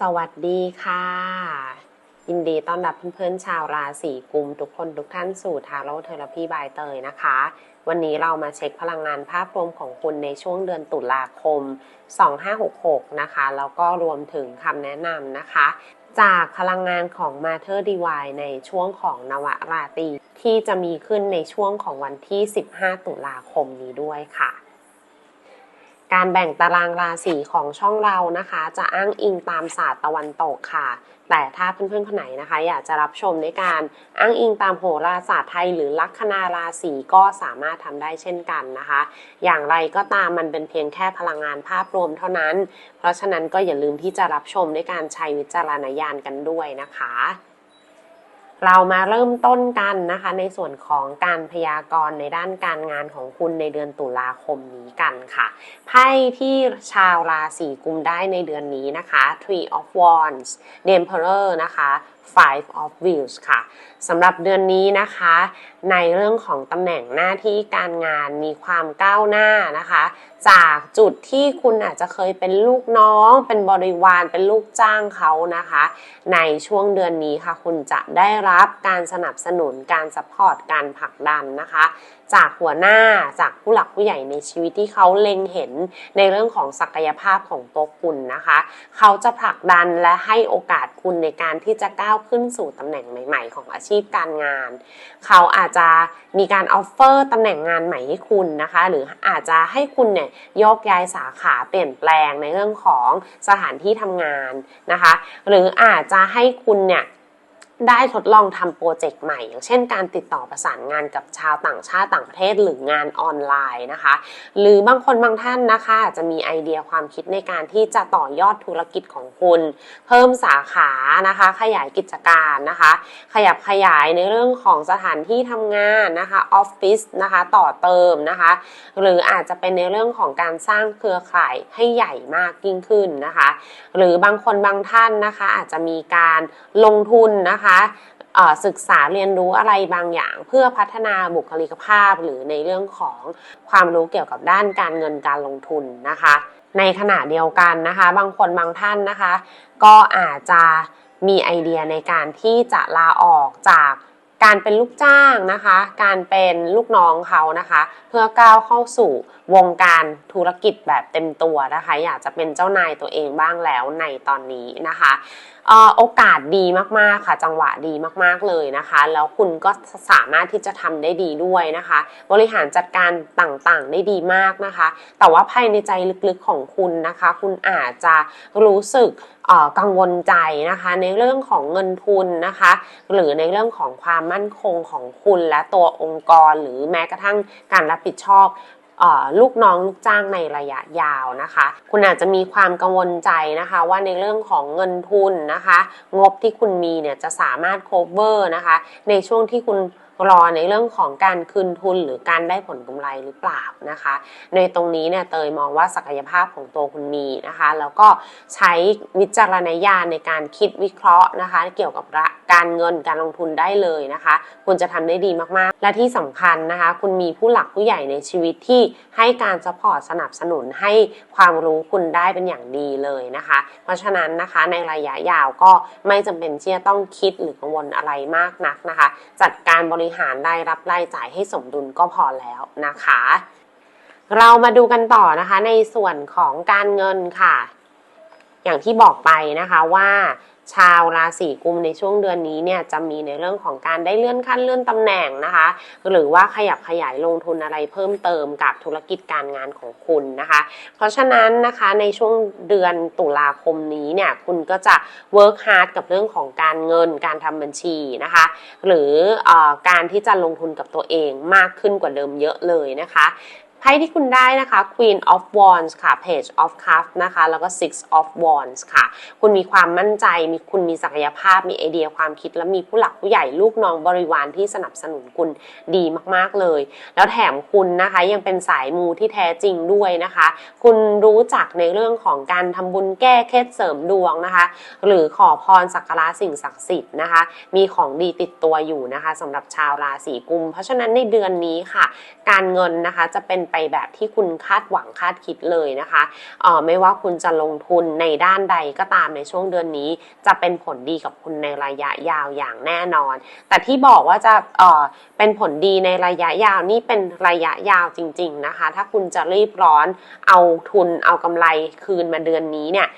สวัสดีค่ะ ยินดีต้อนรับเพื่อนๆชาวราศีกุมทุกคนทุกท่านสู่ทาโร่เทอราพีบายเตยนะคะ วันนี้เรามาเช็คพลังงานภาพรวมของคุณในช่วงเดือนตุลาคม 2566 นะคะ แล้วก็รวมถึงคำแนะนำนะคะ จากพลังงานของ Matter Divine ในช่วงของนวราตรีที่จะมีขึ้นในช่วงของวันที่ 15 ตุลาคมนี้ด้วยค่ะ การแบ่งตารางราศีของช่องเรานะคะ จะอ้างอิงตามศาสตร์ตะวันตกค่ะ แต่ถ้าเพื่อนๆคนไหนนะคะ อยากจะรับชมในการอ้างอิงตามโหราศาสตร์ไทย หรือลัคนาราศีก็สามารถทำได้เช่นกันนะคะ อย่างไรก็ตามมันเป็นเพียงแค่พลังงานภาพรวมเท่านั้น เพราะฉะนั้นก็อย่าลืมที่จะรับชมด้วยการใช้วิจารณญาณกันด้วยนะคะ เรามาเริ่มต้นกันนะคะ ในส่วนของการพยากรณ์ในด้านการงานของคุณในเดือนตุลาคมนี้กันค่ะไพ่ที่ชาวราศีกุมได้ในเดือนนี้นะคะ Three of Wands The Emperor นะคะ Five of Wheels ค่ะสำหรับเดือนนี้นะคะ ในเรื่องของตำแหน่งหน้าที่การงานมีความก้าวหน้านะคะ จากจุดที่คุณอาจจะเคยเป็นลูกน้อง เป็นบริวารเป็นลูกจ้างเขานะคะ ในช่วงเดือนนี้ค่ะ คุณจะได้รับการสนับสนุนการสปอร์ตการผลักดันนะคะ จากหัวหน้าจากผู้หลักผู้ใหญ่ในชีวิตที่เขาเล็งเห็นในเรื่องของศักยภาพของตัวคุณนะคะ เขาจะผลักดันและให้โอกาสคุณในการที่จะก้าวขึ้นสู่ตำแหน่งใหม่ ๆ ของอาชีพการงาน เขาอาจจะมีการออฟเฟอร์ตำแหน่งงานใหม่ให้คุณนะคะ หรืออาจจะให้คุณเนี่ยยกย้ายสาขาเปลี่ยนแปลงในเรื่องของสถานที่ทำงานนะคะ หรืออาจจะให้คุณเนี่ย ได้ทดลองทำโปรเจกต์ใหม่ อย่างเช่นการติดต่อประสานงานกับชาวต่างชาติต่างประเทศหรืองานออนไลน์นะคะ หรือบางคนบางท่านนะคะอาจจะมีไอเดียความคิดในการที่จะต่อยอดธุรกิจของคุณ เพิ่มสาขานะคะ ขยายกิจการนะคะ ขยับขยายในเรื่องของสถานที่ทำงานนะคะออฟฟิศนะคะต่อเติมนะคะ หรืออาจจะเป็นในเรื่องของการสร้างเครือข่ายให้ใหญ่มากยิ่งขึ้นนะคะ หรือบางคนบางท่านนะคะ อาจจะมีการลงทุนนะคะเอ่อศึกษาเรียนรู้อะไรบางอย่าง เพื่อพัฒนาบุคลิกภาพหรือในเรื่องของความรู้เกี่ยวกับด้านการเงินการลงทุนนะคะ ในขณะเดียวกันนะคะ บางคนบางท่านนะคะ ก็อาจจะมีไอเดียในการที่จะลาออกจากการเป็นลูกจ้างนะคะ การเป็นลูกน้องเขานะคะ เพื่อก้าวเข้าสู่วงการธุรกิจแบบเต็มตัวนะคะ อยากจะเป็นเจ้านายตัวเองบ้างแล้วในตอนนี้นะคะโอกาสดีมากๆค่ะ จังหวะดีมากๆเลยนะคะ แล้วคุณก็สามารถที่จะทำได้ดีด้วยนะคะ บริหารจัดการต่างๆได้ดีมากนะคะ แต่ว่าภายในใจลึกๆของคุณนะคะ คุณอาจจะรู้สึกกังวลใจนะคะ ในเรื่องของเงินทุนนะคะ หรือในเรื่องของความมั่นคงของคุณและตัวองค์กร หรือแม้กระทั่งการรับผิดชอบ ลูกน้องลูกจ้างในระยะยาวนะคะ คุณอาจจะมีความกังวลใจนะคะ ว่าในเรื่องของเงินทุนนะคะ งบที่คุณมีเนี่ยจะสามารถ cover นะคะ ในช่วงที่คุณ รอในเรื่องของการคืนทุนหรือการได้ผลกำไรหรือเปล่านะคะ ในตรงนี้เนี่ยเตยมองว่าศักยภาพของตัวคุณมีนะคะ แล้วก็ใช้วิจารณญาณในการคิดวิเคราะห์นะคะ เกี่ยวกับการเงินการลงทุนได้เลยนะคะ คุณจะทำได้ดีมากๆ และที่สำคัญนะคะ คุณมีผู้หลักผู้ใหญ่ในชีวิตที่ให้การสปอร์ตสนับสนุนให้ความรู้คุณได้เป็นอย่างดีเลยนะคะ เพราะฉะนั้นนะคะในระยะยาวก็ไม่จำเป็นที่จะต้องคิดหรือกังวลอะไรมากนักนะคะ จัดการบริหารรายรับรายจ่ายให้สมดุลก็พอแล้วนะคะ เรามาดูกันต่อนะคะในส่วนของการเงินค่ะ อย่างที่บอกไปนะคะว่า ชาวราศีกุมในช่วงเดือนนี้เนี่ยจะมีในเรื่องของการได้เลื่อนขั้นเลื่อนตำแหน่งนะคะ หรือว่าขยับขยายลงทุนอะไรเพิ่มเติมกับธุรกิจการงานของคุณนะคะ เพราะฉะนั้นนะคะในช่วงเดือนตุลาคมนี้เนี่ยคุณก็จะ work hard กับเรื่องของการเงินการทำบัญชีนะคะ หรือเออการที่จะลงทุนกับตัวเองมากขึ้นกว่าเดิมเยอะเลยนะคะ ไพ่ที่คุณได้นะคะ Queen of Wands ค่ะ Page of Cups นะคะ แล้วก็ Six of Wands ค่ะ คุณมีความมั่นใจ มีคุณมีศักยภาพ มีไอเดียความคิด และมีผู้หลักผู้ใหญ่ลูกน้องบริวารที่สนับสนุนคุณดีมากๆเลย แล้วแถมคุณนะคะยังเป็นสายมูที่แท้จริงด้วยนะคะ คุณรู้จักในเรื่องของการทำบุญแก้เคล็ดเสริมดวงนะคะ หรือขอพรสักการะสิ่งศักดิ์สิทธิ์นะคะ มีของดีติดตัวอยู่นะคะสำหรับชาวราศีกุม เพราะฉะนั้นในเดือนนี้ค่ะ การเงินนะคะจะเป็นไปแบบที่คุณคาดหวังคาดคิดเลยนะคะเอ่อไม่ว่าคุณจะลงทุนในด้านใดก็ตามในช่วงเดือนนี้ จะเป็นผลดีกับคุณในระยะยาวอย่างแน่นอน แต่ที่บอกว่าจะเอ่อเป็นผลดีในระยะยาวนี่เป็นระยะยาวจริง ๆนะคะ ถ้าคุณจะรีบร้อนเอาทุนเอากำไรคืนมาเดือนนี้เนี่ย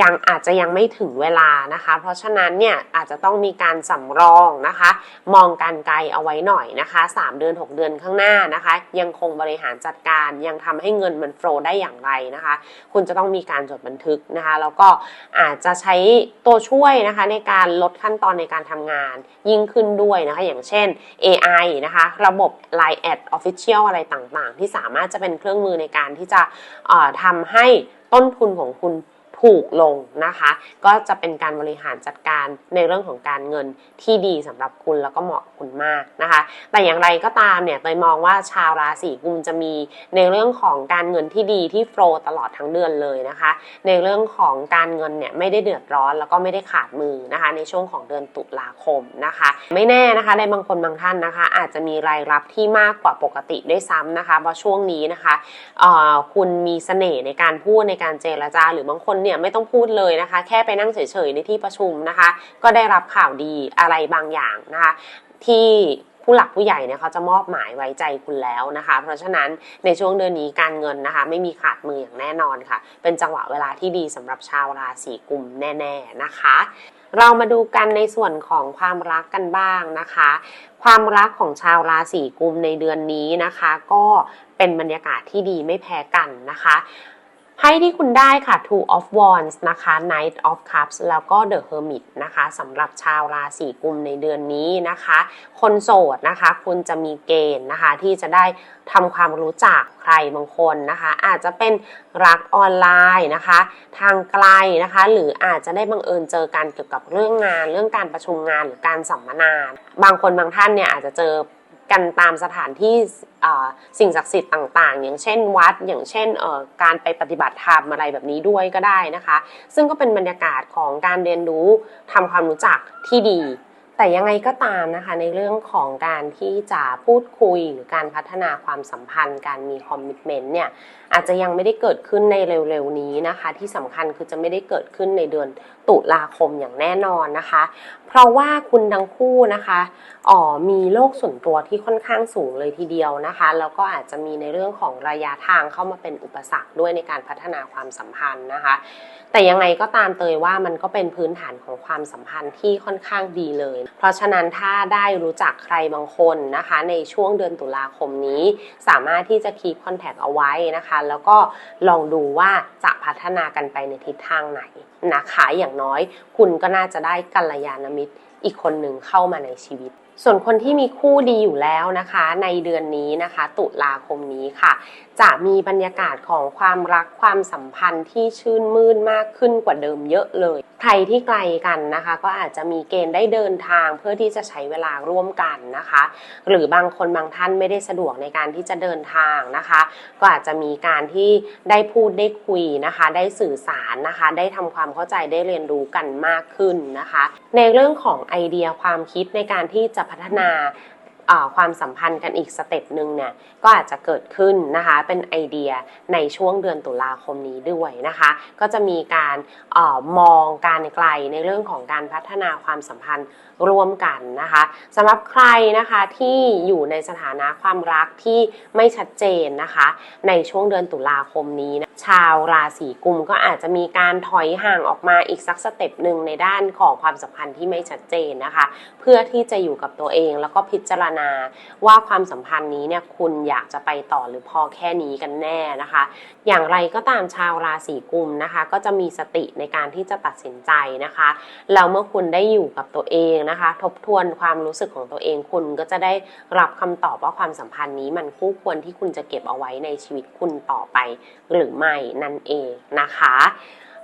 ยังอาจจะยังไม่ถึงเวลานะคะ เพราะฉะนั้นเนี่ยอาจจะต้องมีการสำรองนะคะ มองการไกลเอาไว้หน่อยนะคะ 3 เดือน 6 เดือนข้างหน้านะคะ ยังคงบริหารจัดการยังทำให้เงินมันโฟลได้อย่างไรนะคะ คุณจะต้องมีการจดบันทึกนะคะ แล้วก็อาจจะใช้ตัวช่วยนะคะในการลดขั้นตอนในการทำงานยิ่งขึ้นด้วยนะคะ อย่างเช่น AI นะคะ ระบบ Line Ad Official อะไรต่างๆ ที่สามารถจะเป็นเครื่องมือในการที่จะทำให้ต้นทุนของคุณ ถูกลงนะคะ ก็จะเป็นการบริหารจัดการในเรื่องของการเงินที่ดีสำหรับคุณแล้วก็เหมาะคุณมากนะคะ แต่อย่างไรก็ตามเนี่ยเตยมองว่าชาวราศีกุมจะมีในเรื่องของการเงินที่ดีที่โฟลตลอดทั้งเดือนเลยนะคะ ในเรื่องของการเงินเนี่ยไม่ได้เดือดร้อนแล้วก็ไม่ได้ขาดมือนะคะ ในช่วงของเดือนตุลาคมนะคะ ไม่แน่นะคะในบางคนบางท่านนะคะ อาจจะมีรายรับที่มากกว่าปกติด้วยซ้ำนะคะเพราะช่วงนี้นะคะเอ่อคุณมีเสน่ห์ในการพูดในการเจรจาหรือบางคนเนี่ยไม่ต้องพูดเลยนะคะ แค่ไปนั่งเฉยๆในที่ประชุมนะคะ ก็ได้รับข่าวดีอะไรบางอย่างนะคะ ที่ผู้หลักผู้ใหญ่เนี่ยเขาจะมอบหมายไว้ใจคุณแล้วนะคะ เพราะฉะนั้นในช่วงเดือนนี้การเงินนะคะ ไม่มีขาดมืออย่างแน่นอนค่ะ เป็นจังหวะเวลาที่ดีสำหรับชาวราศีกุมแน่ ๆนะคะ เรามาดูกันในส่วนของความรักกันบ้างนะคะ ความรักของชาวราศีกุมในเดือนนี้นะคะ ก็เป็นบรรยากาศที่ดีไม่แพ้กันนะคะ ไพ่ที่คุณได้ค่ะ Two of Wands นะคะ Knight of Cups แล้วก็ The Hermit นะคะสำหรับชาวราศีกุมในเดือนนี้นะคะ คนโสดนะคะ คุณจะมีเกณฑ์นะคะที่จะได้ทำความรู้จักใครบางคนนะคะ อาจจะเป็นรักออนไลน์นะคะ ทางไกลนะคะ หรืออาจจะได้บังเอิญเจอกันเกี่ยวกับเรื่องงาน เรื่องการประชุมงานหรือการสัมมนา บางคนบางท่านเนี่ยอาจจะเจอ กันตามสถานที่สิ่งศักดิ์สิทธิ์ต่างๆ อย่างเช่นวัด อย่างเช่นการไปปฏิบัติธรรมอะไรแบบนี้ด้วยก็ได้นะคะ ซึ่งก็เป็นบรรยากาศของการเรียนรู้ทำความรู้จักที่ดี แต่ยังไงก็ตามนะคะในเรื่องของการที่จะพูดคุยหรือการพัฒนาความสัมพันธ์ การมีคอมมิชเมนต์เนี่ย อาจจะยังไม่ได้เกิดขึ้นในเร็วๆนี้นะคะ ที่สำคัญคือจะไม่ได้เกิดขึ้นในเดือนตุลาคมอย่างแน่นอนนะคะ เพราะว่าคุณทั้งคู่นะคะอ๋อมีโลกส่วนตัวที่ค่อนข้างสูงเลยทีเดียวนะคะแล้วก็อาจจะมีในเรื่องของระยะทางเข้ามาเป็นอุปสรรคด้วยในการพัฒนาความสัมพันธ์นะคะ แต่ยังไงก็ตามเตยว่ามันก็เป็นพื้นฐานของความสัมพันธ์ที่ค่อนข้างดีเลย เพราะฉะนั้นถ้าได้รู้จักใครบางคนนะคะ ในช่วงเดือนตุลาคมนี้ สามารถที่จะคีบคอนแทคเอาไว้นะคะแล้วก็ลองดูว่าจะพัฒนากันไปในทิศทางไหนนะคะอย่างน้อย คุณก็น่าจะได้กัลยาณมิตรอีกคนหนึ่งเข้ามาในชีวิต ส่วนคนที่มีคู่ดีอยู่แล้วนะคะ ในเดือนนี้นะคะ ตุลาคมนี้ค่ะ จะมีบรรยากาศของความรักความสัมพันธ์ที่ชื่นมื่นมากขึ้นกว่าเดิมเยอะเลย ใครที่ไกลกันนะคะ ก็อาจจะมีเกณฑ์ได้เดินทางเพื่อที่จะใช้เวลาร่วมกันนะคะ หรือบางคนบางท่านไม่ได้สะดวกในการที่จะเดินทางนะคะ ก็อาจจะมีการที่ได้พูดได้คุยนะคะ ได้สื่อสารนะคะ ได้ทำความเข้าใจได้เรียนรู้กันมากขึ้นนะคะ ในเรื่องของไอเดียความคิดในการที่จะพัฒนา ความสัมพันธ์กันอีกสเต็ปหนึ่งเนี่ยก็อาจจะเกิดขึ้นนะคะเป็นไอเดียในช่วงเดือนตุลาคมนี้ด้วยนะคะ ก็จะมีการออมองการไกลในเรื่องของการพัฒนาความสัมพันธ์ร่วมกันนะคะสำหรับใครนะคะที่อยู่ในสถานะความรักที่ไม่ชัดเจนนะคะ ในช่วงเดือนตุลาคมนี้นะชาวราศีกุมก็อาจจะมีการถอยห่างออกมาอีกสักสเต็ปหนึ่งในด้านของความสัมพันธ์ที่ไม่ชัดเจนนะคะ เพื่อที่จะอยู่กับตัวเองแล้วก็พิจารณาว่าความสัมพันธ์นี้เนี่ยคุณอยากจะไปต่อหรือพอแค่นี้กันแน่นะคะ อย่างไรก็ตามชาวราศีกุมนะคะ ก็จะมีสติในการที่จะตัดสินใจนะคะแล้วเมื่อคุณได้อยู่กับตัวเองนะคะ ทบทวนความรู้สึกของตัวเองคุณก็จะได้รับคำตอบว่าความสัมพันธ์นี้มันคู่ควรที่คุณจะเก็บเอาไว้ในชีวิตคุณต่อไปหรือไม่นั่นเองนะคะ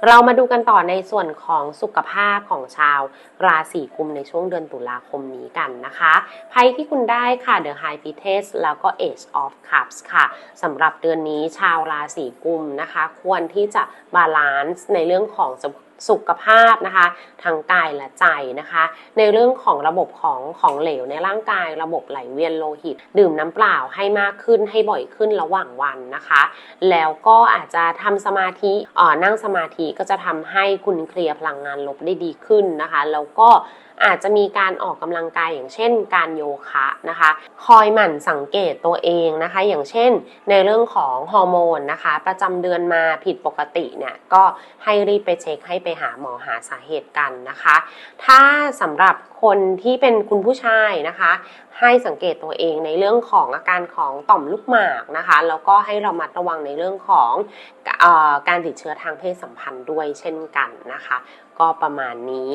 เรามาดูกันต่อในส่วนของสุขภาพของชาวราศีกุมในช่วงเดือนตุลาคมนี้กันนะคะไพ่ที่คุณได้ค่ะ The High Priestess แล้วก็ Age of Cups ค่ะสำหรับเดือนนี้ชาวราศีกุมนะคะ ควรที่จะบาลานซ์ในเรื่องของ สุขภาพนะคะทางกายและใจนะคะ ในเรื่องของระบบของของเหลวในร่างกายระบบไหลเวียนโลหิต ดื่มน้ำเปล่าให้มากขึ้นให้บ่อยขึ้นระหว่างวันนะคะ แล้วก็อาจจะทำสมาธิอ่อนั่งสมาธิก็จะทำให้คุณเคลียร์พลังงานลบได้ดีขึ้นนะคะ แล้วก็ อาจจะมีการออกกำลังกายอย่างเช่น การโยคะนะคะ คอยหมั่นสังเกตตัวเองนะคะ อย่างเช่น ในเรื่องของฮอร์โมนนะคะ ประจำเดือนมาผิดปกติเนี่ยก็ให้รีบไปเช็คให้ไปหาหมอหาสาเหตุกันนะคะ ถ้าสำหรับคนที่เป็นคุณผู้ชายนะคะ ให้สังเกตตัวเองในเรื่องของอาการของต่อมลูกหมากนะคะ แล้วก็ให้ระมัดระวังในเรื่องของออการติดเชื้อทางเพศสัมพันธ์ด้วยเช่นกันนะคะ ก็ประมาณนี้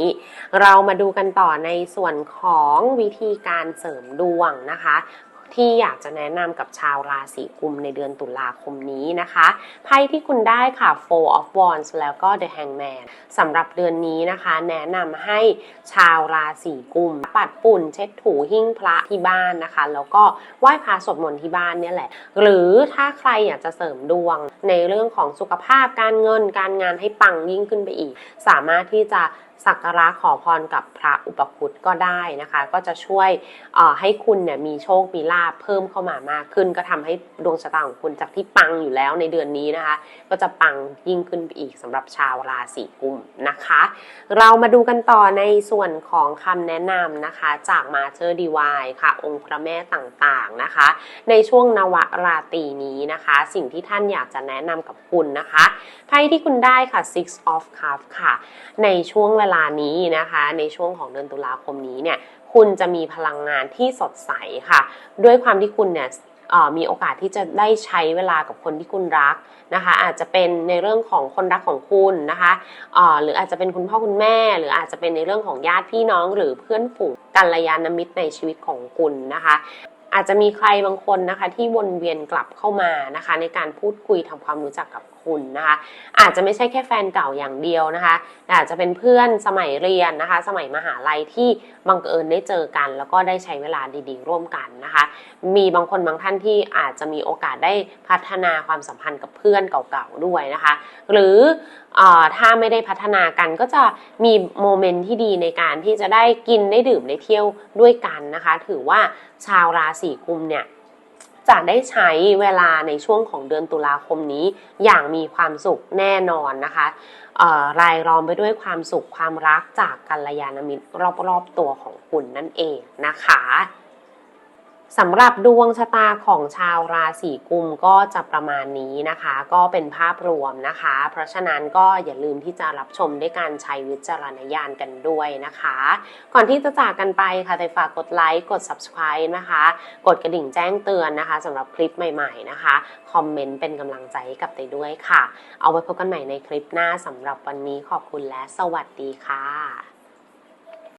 เรามาดูกันต่อในส่วนของวิธีการเสริมดวงนะคะ ที่อยากจะแนะนำกับชาวราศีกุมในเดือนตุลาคมนี้นะคะไพ่ที่คุณได้ค่ะ Four of Wands แล้วก็ The Hangman สำหรับเดือนนี้นะคะ แนะนำให้ชาวราศีกุม ปัดปุ่นเช็ดถูหิ้งพระที่บ้านนะคะ แล้วก็ไหว้พระสวดมนต์ที่บ้านเนี่ยแหละ หรือถ้าใครอยากจะเสริมดวงในเรื่องของสุขภาพการเงินการงานให้ปังยิ่งขึ้นไปอีก สามารถที่จะ สักการะขอพรกับพระอุปคุตก็ได้นะคะ ก็จะช่วยให้คุณเนี่ยมีโชคมีลาภเพิ่มเข้ามามากขึ้น ก็ทำให้ดวงชะตาของคุณจากที่ปังอยู่แล้วในเดือนนี้นะคะ ก็จะปังยิ่งขึ้นไปอีกสำหรับชาวราศีกุมนะคะ เรามาดูกันต่อในส่วนของคำแนะนำนะคะ จากมาเ t อร์ดีวายค่ะ องค์พระแม่ต่างๆนะคะ ในช่วงนวราตรีนี้นะคะ สิ่งที่ท่านอยากจะแนะนำกับคุณนะคะไพ่ที่คุณได้ค่ะ six of cups ค่ะ ในช่วงเวลานี้นะคะ ในช่วงของเดือนตุลาคมนี้เนี่ยคุณจะมีพลังงานที่สดใสค่ะ ด้วยความที่คุณเนี่ยมีโอกาสที่จะได้ใช้เวลากับคนที่คุณรักนะคะ อาจจะเป็นในเรื่องของคนรักของคุณนะคะหรืออาจจะเป็นคุณพ่อคุณแม่ หรืออาจจะเป็นในเรื่องของญาติพี่น้อง หรือเพื่อนฝูงกัลยาณมิตรในชีวิตของคุณนะคะอาจจะมีใครบางคนนะคะที่วนเวียนกลับเข้ามานะคะ ในการพูดคุยทำความรู้จักกับ คุณนะคะ อาจจะไม่ใช่แค่แฟนเก่าอย่างเดียวนะคะแต่อาจจะเป็นเพื่อนสมัยเรียนนะคะ สมัยมหาลัยที่บังเอิญได้เจอกัน แล้วก็ได้ใช้เวลาดีๆ ร่วมกันนะคะ มีบางคนบางท่านที่อาจจะมีโอกาสได้พัฒนาความสัมพันธ์กับเพื่อนเก่าๆด้วยนะคะ หรือเออถ้าไม่ได้พัฒนากันก็จะมีโมเมนต์ที่ดีในการที่จะได้กินได้ดื่มได้เที่ยวด้วยกันนะคะ ถือว่าชาวราศีกุมเนี่ย จะได้ใช้เวลาในช่วงของเดือนตุลาคมนี้อย่างมีความสุขแน่นอนนะคะรายล้อมไปด้วยความสุขความรักจากกัลยาณมิตรรอบๆตัวของคุณนั่นเองนะคะ สำหรับดวงชะตาของชาวราศีกุมก็จะประมาณนี้นะคะ ก็เป็นภาพรวมนะคะ เพราะฉะนั้นก็อย่าลืมที่จะรับชมด้วยการใช้วิจารณญาณกันด้วยนะคะ ก่อนที่จะจากกันไปค่ะแต่ฝากกดไลค์กด subscribe นะคะ กดกระดิ่งแจ้งเตือนนะคะสำหรับคลิปใหม่ ๆนะคะคอมเมนต์เป็นกำลังใจให้กับเตยด้วยค่ะ เอาไว้พบกันใหม่ในคลิปหน้าสำหรับวันนี้ขอบคุณและสวัสดีค่ะ